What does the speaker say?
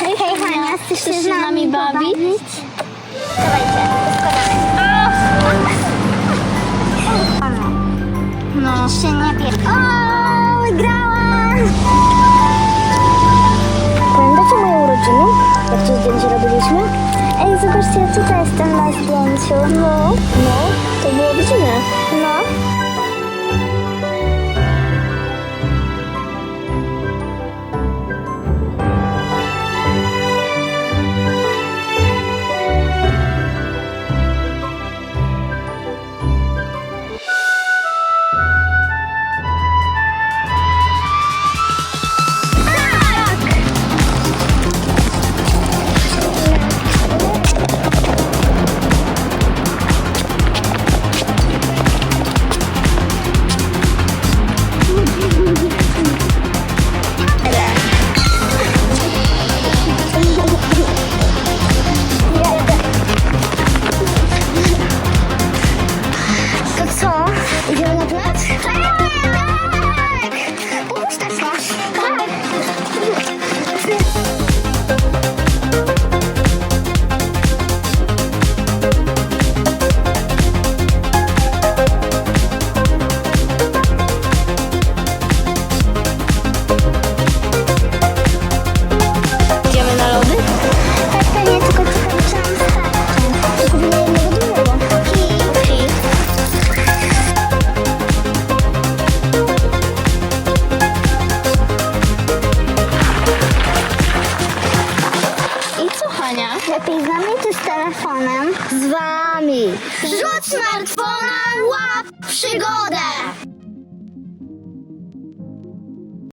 Hej, Hania, chcesz się z nami bawić? Dawajcie, składamy. No. Się nie bierz. O, wygrałam! Pamiętacie moje urodziny? Jak zdjęcie robiliśmy? Ej, zobaczcie, ja tutaj jestem na zdjęciu. No, no, to było godzinę. No. Lepiej z nami czy z telefonem? Z wami. Rzuć smartfona, łap przygodę!